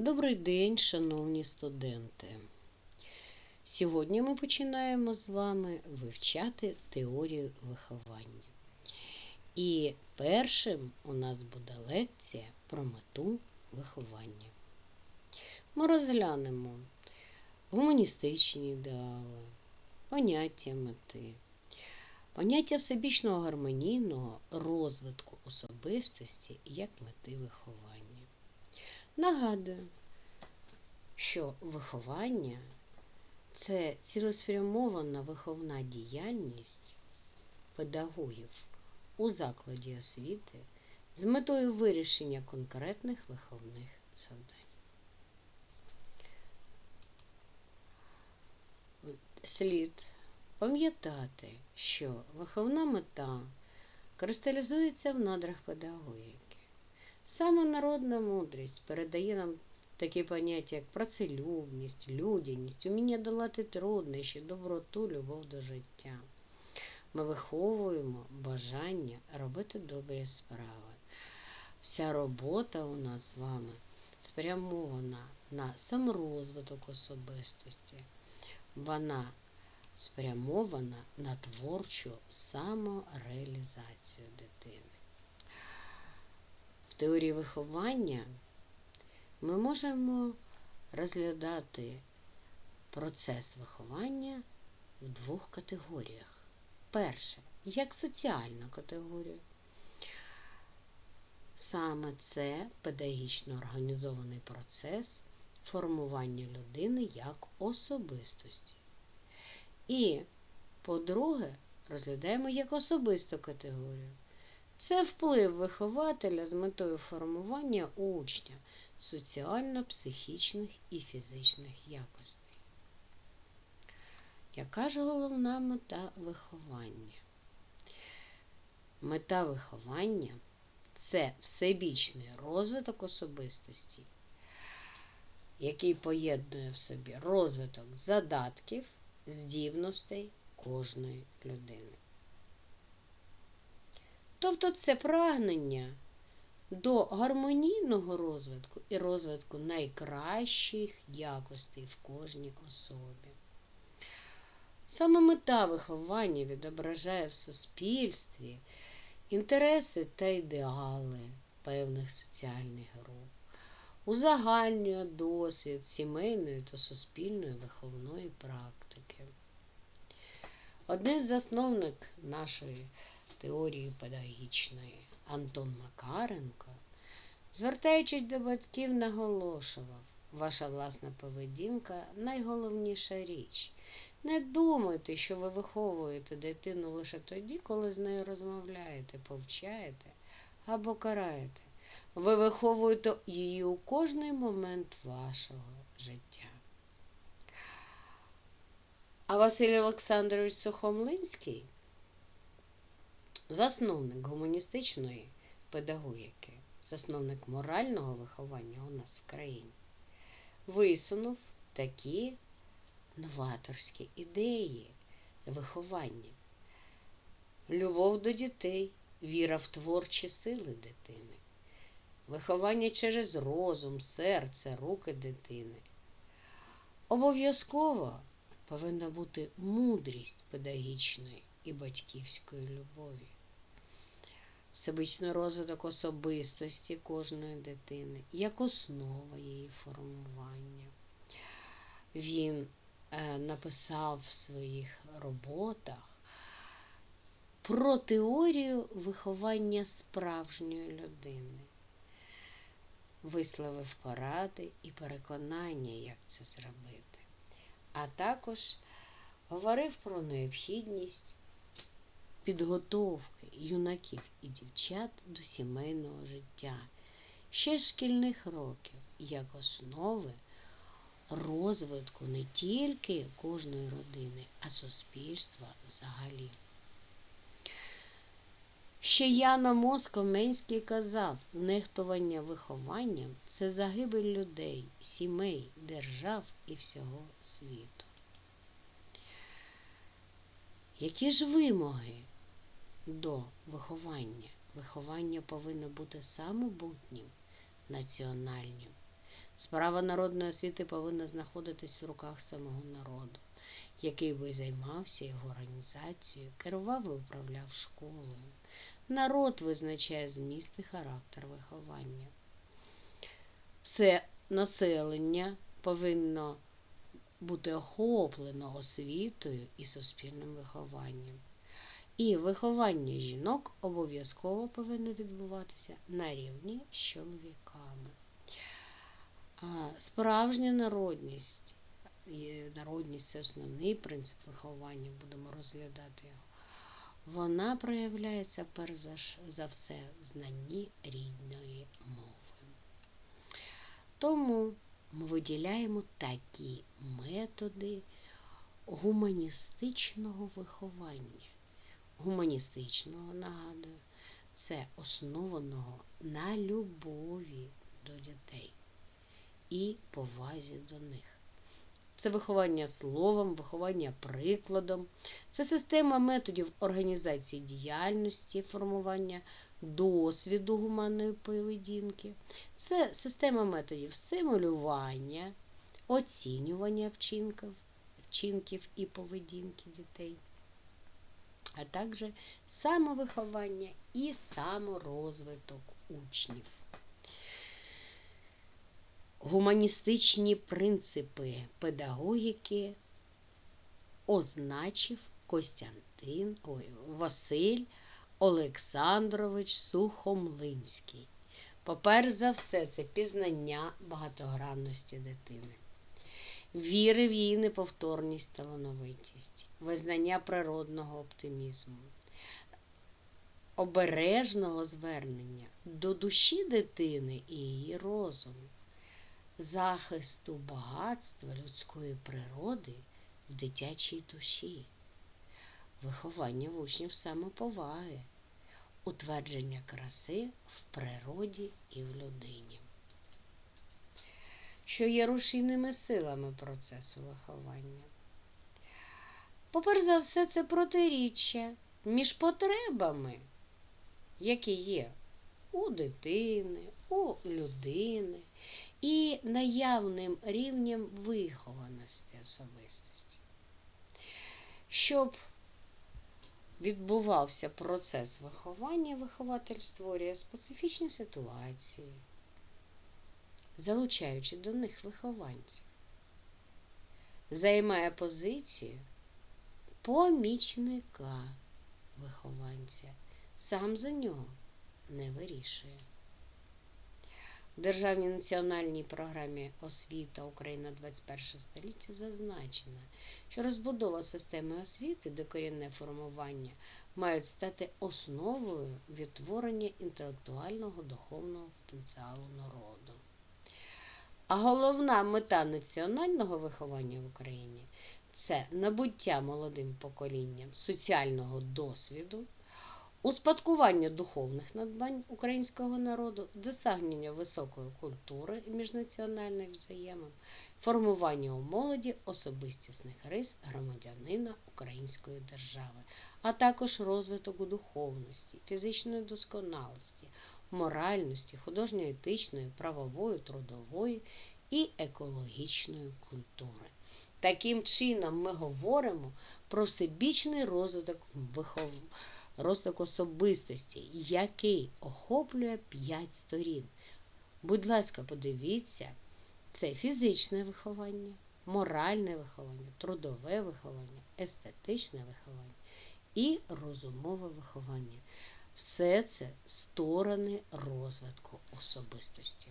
Добрий день, шановні студенти. Сьогодні ми починаємо з вами вивчати теорію виховання. І першим у нас буде лекція про мету виховання. Ми розглянемо гуманістичні ідеали, поняття мети, поняття всебічного гармонійного розвитку особистості як мети виховання. Нагадую, що виховання це цілеспрямована виховна діяльність педагогів у закладі освіти з метою вирішення конкретних виховних завдань. Слід пам'ятати, що виховна мета кристалізується в надрах педагогіки. Саме народна мудрість передає нам такі поняття, як працелюбність, людяність, уміння долати труднощі, доброту, любов до життя. Ми виховуємо бажання робити добрі справи. Вся робота у нас з вами спрямована на саморозвиток особистості. Вона спрямована на творчу самореалізацію дитини. Теорії виховання ми можемо розглядати процес виховання в двох категоріях. Перше, як соціальну категорію. Саме це педагогічно організований процес формування людини як особистості. І, по-друге, розглядаємо як особисту категорію. Це вплив вихователя з метою формування учня соціально-психічних і фізичних якостей. Яка ж головна мета виховання? Мета виховання це всебічний розвиток особистості, який поєднує в собі розвиток задатків, здібностей кожної людини. Тобто це прагнення до гармонійного розвитку і розвитку найкращих якостей в кожній особі. Саме мета виховання відображає в суспільстві інтереси та ідеали певних соціальних груп, узагальнює досвід сімейної та суспільної виховної практики. Один засновник нашої теорії педагогічної Антон Макаренко, звертаючись до батьків, наголошував, ваша власна поведінка найголовніша річ. Не думайте, що ви виховуєте дитину лише тоді, коли з нею розмовляєте, повчаєте або караєте. Ви виховуєте її у кожний момент вашого життя. А Василь Олександрович Сухомлинський засновник гуманістичної педагогіки, засновник морального виховання у нас в країні, висунув такі новаторські ідеї виховання, любов до дітей, віра в творчі сили дитини, виховання через розум, серце, руки дитини. Обов'язково повинна бути мудрість педагогічної і батьківської любові всебічний розвиток особистості кожної дитини, як основа її формування. Він е, написав в своїх роботах про теорію виховання справжньої людини, висловив поради і переконання, як це зробити, а також говорив про необхідність підготовки юнаків і дівчат до сімейного життя ще шкільних років як основи розвитку не тільки кожної родини, а суспільства взагалі. Ще Яно Москоменський казав, нехтування вихованням це загибель людей, сімей, держав і всього світу. Які ж вимоги до виховання. Виховання повинно бути самобутнім, національним. Справа народної освіти повинна знаходитись в руках самого народу, який би займався його організацією, керував і управляв школою. Народ визначає зміст і характер виховання. Все населення повинно бути охоплено освітою і суспільним вихованням. І виховання жінок обов'язково повинно відбуватися на рівні з чоловіками. Справжня народність, народність це основний принцип виховання, будемо розглядати його. Вона проявляється перш за все в знанні рідної мови. Тому ми виділяємо такі методи гуманістичного виховання. Гуманістичного, нагадую, це основаного на любові до дітей і повазі до них. Це виховання словом, виховання прикладом, це система методів організації діяльності, формування досвіду гуманної поведінки, це система методів стимулювання, оцінювання вчинків, вчинків і поведінки дітей, а також самовиховання і саморозвиток учнів. Гуманістичні принципи педагогіки означив Костянтин ой, Василь Олександрович Сухомлинський. Поперш за все, це пізнання багатогранності дитини, віри в її неповторність талановитість, визнання природного оптимізму, обережного звернення до душі дитини і її розуму, захисту багатства людської природи в дитячій душі, виховання в учнів самоповаги, утвердження краси в природі і в людині, що є рушійними силами процесу виховання. Поперш за все, це протиріччя між потребами, які є у дитини, у людини, і наявним рівнем вихованості особистості. Щоб відбувався процес виховання, вихователь створює специфічні ситуації, залучаючи до них вихованців, займає позицію помічника вихованця, сам за нього не вирішує. В Державній національній програмі освіта Україна 21 століття зазначено, що розбудова системи освіти, докорінне формування мають стати основою відтворення інтелектуального духовного потенціалу народу. А головна мета національного виховання в Україні це набуття молодим поколінням соціального досвіду, успадкування духовних надбань українського народу, досягнення високої культури міжнаціональних взаємин, формування у молоді особистісних рис громадянина Української держави, а також розвиток духовності, фізичної досконалості, моральності, художньо-етичної, правової, трудової і екологічної культури. Таким чином, ми говоримо про всебічний розвиток вихов... розвиток особистості, який охоплює п'ять сторін. Будь ласка, подивіться, це фізичне виховання, моральне виховання, трудове виховання, естетичне виховання і розумове виховання. Все це сторони розвитку особистості.